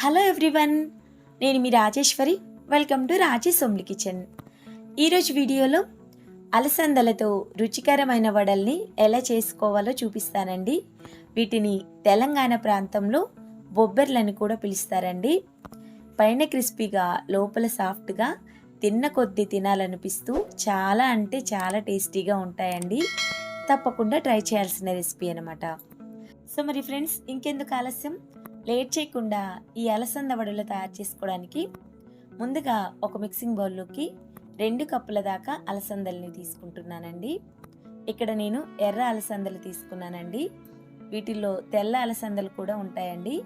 Hello everyone నేను మీ Rajeshwari. Welcome to Raji సోమ్లి కిచెన్ ఈరోజు వీడియోలో అలసందలతో రుచికరమైన వడల్ని ఎలా చేసుకోవాలో చూపిస్తానండి. వీటిని తెలంగాణ ప్రాంతంలో బొబ్బెర్లని కూడా పిలుస్తారండి. పైన క్రిస్పీగా లోపల సాఫ్ట్గా తిన్న కొద్దీ తినాలనిపిస్తూ చాలా అంటే చాలా టేస్టీగా ఉంటాయండి. తప్పకుండా ట్రై చేయాల్సిన రెసిపీ అనమాట సో మరి ఫ్రెండ్స్ ఇంకెందుకు ఆలస్యం? లేట్ చేయకుండా ఈ అలసంద వడలు తయారు చేసుకోవడానికి ముందుగా ఒక మిక్సింగ్ బౌల్లోకి రెండు కప్పుల దాకా అలసందల్ని తీసుకుంటున్నానండి. ఇక్కడ నేను ఎర్ర అలసందలు తీసుకున్నానండి. వీటిల్లో తెల్ల అలసందలు కూడా ఉంటాయండి.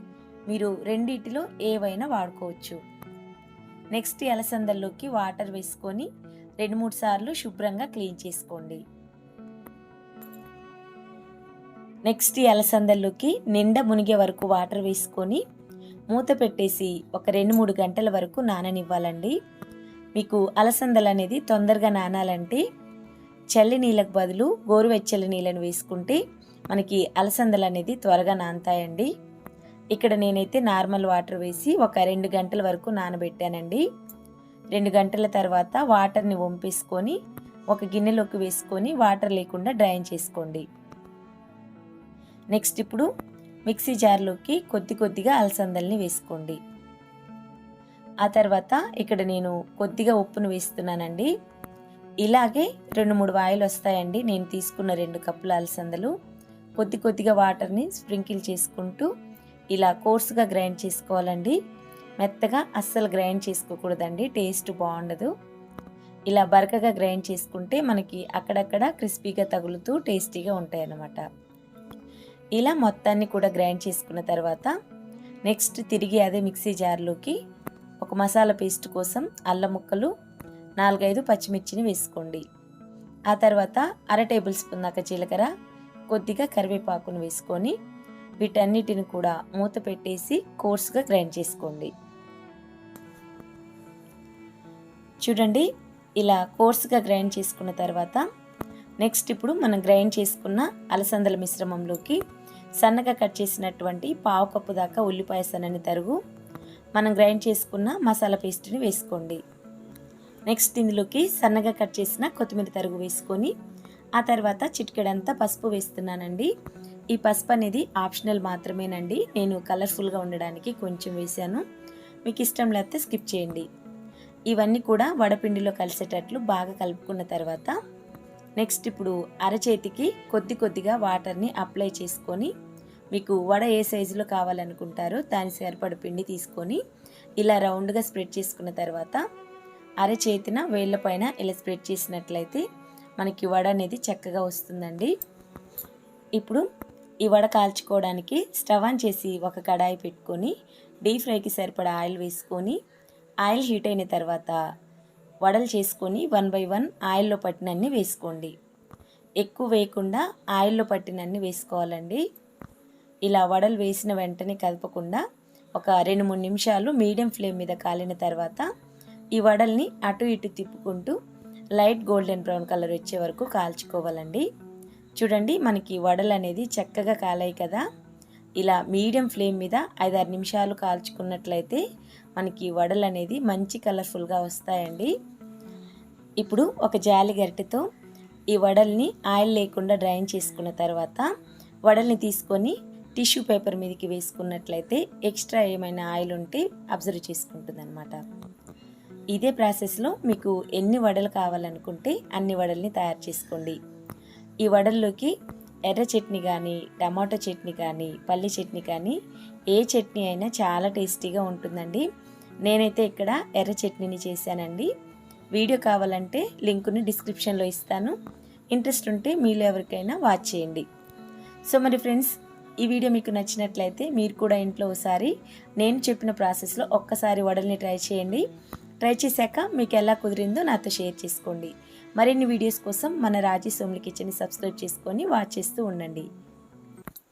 మీరు రెండిటిలో ఏవైనా వాడుకోవచ్చు. నెక్స్ట్ అలసందల్లోకి వాటర్ వేసుకొని రెండు మూడు సార్లు శుభ్రంగా క్లీన్ చేసుకోండి. నెక్స్ట్ అలసందల్లోకి నిండా మునిగే వరకు వాటర్ వేసుకొని మూత పెట్టేసి ఒక రెండు మూడు గంటల వరకు నాననివ్వాలండి. మీకు అలసందలు అనేది తొందరగా నానాలంటే చల్లి నీళ్ళకు బదులు గోరువెచ్చలి నీళ్ళని వేసుకుంటే మనకి అలసందలు అనేది త్వరగా నానతాయండి. ఇక్కడ నేనైతే నార్మల్ వాటర్ వేసి ఒక రెండు గంటల వరకు నానబెట్టానండి. రెండు గంటల తర్వాత వాటర్ని వంపేసుకొని ఒక గిన్నెలోకి వేసుకొని వాటర్ లేకుండా డ్రైన్ చేసుకోండి. నెక్స్ట్ ఇప్పుడు మిక్సీ జార్లోకి కొద్ది కొద్దిగా అలసందల్ని వేసుకోండి. ఆ తర్వాత ఇక్కడ నేను కొద్దిగా ఉప్పును వేస్తున్నానండి. ఇలాగే రెండు మూడు వాయిలు వస్తాయండి. నేను తీసుకున్న రెండు కప్పుల అలసందలు. కొద్ది కొద్దిగా వాటర్ని స్ప్రింకిల్ చేసుకుంటూ ఇలా కోర్సుగా గ్రైండ్ చేసుకోవాలండి. మెత్తగా అస్సలు గ్రైండ్ చేసుకోకూడదండి. టేస్ట్ బాగుండదు. ఇలా బరకగా గ్రైండ్ చేసుకుంటే మనకి అక్కడక్కడ క్రిస్పీగా తగులుతూ టేస్టీగా ఉంటాయన్నమాట. అన్నమాట ఇలా మొత్తాన్ని కూడా గ్రైండ్ చేసుకున్న తర్వాత నెక్స్ట్ తిరిగి అదే మిక్సీ జార్లోకి ఒక మసాలా పేస్ట్ కోసం అల్లం ముక్కలు నాలుగైదు పచ్చిమిర్చిని వేసుకోండి. ఆ తర్వాత అర టేబుల్ స్పూన్ దాకా జీలకర్ర కొద్దిగా కరివేపాకును వేసుకొని వీటన్నిటిని కూడా మూత పెట్టేసి కోర్స్గా గ్రైండ్ చేసుకోండి. చూడండి ఇలా కోర్స్గా గ్రైండ్ చేసుకున్న తర్వాత నెక్స్ట్ ఇప్పుడు మనం గ్రైండ్ చేసుకున్న అలసందల మిశ్రమంలోకి సన్నగా కట్ చేసినటువంటి పావు కప్పు దాకా ఉల్లిపాయ సన్నని తరుగు. మనం గ్రైండ్ చేసుకున్న మసాలా పేస్ట్ని వేసుకోండి. నెక్స్ట్ ఇందులోకి సన్నగా కట్ చేసిన కొత్తిమీర తరుగు వేసుకొని ఆ తర్వాత చిటికెడంతా పసుపు వేస్తున్నానండి. ఈ పసుపు అనేది ఆప్షనల్ మాత్రమేనండి. నేను కలర్ఫుల్గా ఉండడానికి కొంచెం వేసాను మీకు ఇష్టం లేకపోతే స్కిప్ చేయండి. ఇవన్నీ కూడా వడపిండిలో కలిసేటట్లు బాగా కలుపుకున్న తర్వాత నెక్స్ట్ ఇప్పుడు అరచేతికి కొద్ది కొద్దిగా వాటర్ని అప్లై చేసుకొని మీకు వడ ఏ సైజులో కావాలనుకుంటారో దాని సరిపడ పిండి తీసుకొని ఇలా రౌండ్గా స్ప్రెడ్ చేసుకున్న తర్వాత అరచేతిన వేళ్ళ పైన ఇలా స్ప్రెడ్ చేసినట్లయితే మనకి వడ అనేది చక్కగా వస్తుందండి. ఇప్పుడు ఈ వడ కాల్చుకోవడానికి స్టవ్ ఆన్ చేసి ఒక కడాయి పెట్టుకొని డీప్ ఫ్రైకి సరిపడా ఆయిల్ వేసుకొని ఆయిల్ హీట్ అయిన తర్వాత వడలు చేసుకొని వన్ బై వన్ ఆయిల్లో పట్టినన్ని వేసుకోండి. ఎక్కువ వేయకుండా ఆయిల్లో పట్టినన్ని వేసుకోవాలండి. ఇలా వడలు వేసిన వెంటనే కలపకుండా ఒక రెండు మూడు నిమిషాలు మీడియం ఫ్లేమ్ మీద కాలిన తర్వాత ఈ వడల్ని అటు ఇటు తిప్పుకుంటూ లైట్ గోల్డెన్ బ్రౌన్ కలర్ వచ్చే వరకు కాల్చుకోవాలండి. చూడండి మనకి వడలు అనేది చక్కగా కాలాయి కదా. ఇలా మీడియం ఫ్లేమ్ మీద ఐదారు నిమిషాలు కాల్చుకున్నట్లయితే మనకి వడలు అనేది మంచి కలర్ఫుల్గా వస్తాయండి. ఇప్పుడు ఒక జాలి గరిటెతో ఈ వడల్ని ఆయిల్ లేకుండా డ్రైన్ చేసుకున్న తర్వాత వడల్ని తీసుకొని టిష్యూ పేపర్ మీదకి వేసుకున్నట్లయితే ఎక్స్ట్రా ఏమైనా ఆయిల్ ఉంటే అబ్జర్వ్ చేసుకుంటుంది అనమాట ఇదే ప్రాసెస్లో మీకు ఎన్ని వడలు కావాలనుకుంటే అన్ని వడల్ని తయారు చేసుకోండి. ఈ వడల్లోకి ఎర్ర చట్నీ కానీ టమాటో చట్నీ కానీ పల్లి చట్నీ కానీ ఏ చట్నీ అయినా చాలా టేస్టీగా ఉంటుందండి. నేనైతే ఇక్కడ ఎర్ర చట్నీని చేశానండి. వీడియో కావాలంటే లింకుని డిస్క్రిప్షన్లో ఇస్తాను. ఇంట్రెస్ట్ ఉంటే మీలో ఎవరికైనా వాచ్ చేయండి. సో మరి ఫ్రెండ్స్ ఈ వీడియో మీకు నచ్చినట్లయితే మీరు కూడా ఇంట్లో ఒకసారి నేను చెప్పిన ప్రాసెస్లో ఒక్కసారి వడల్ని ట్రై చేయండి. ట్రై చేశాక మీకు ఎలా కుదిరిందో నాతో షేర్ చేసుకోండి. మరిన్ని వీడియోస్ కోసం మన రాజీ సోమ్లి కిచెన్ని సబ్స్క్రైబ్ చేసుకొని వాచ్ చేస్తూ ఉండండి.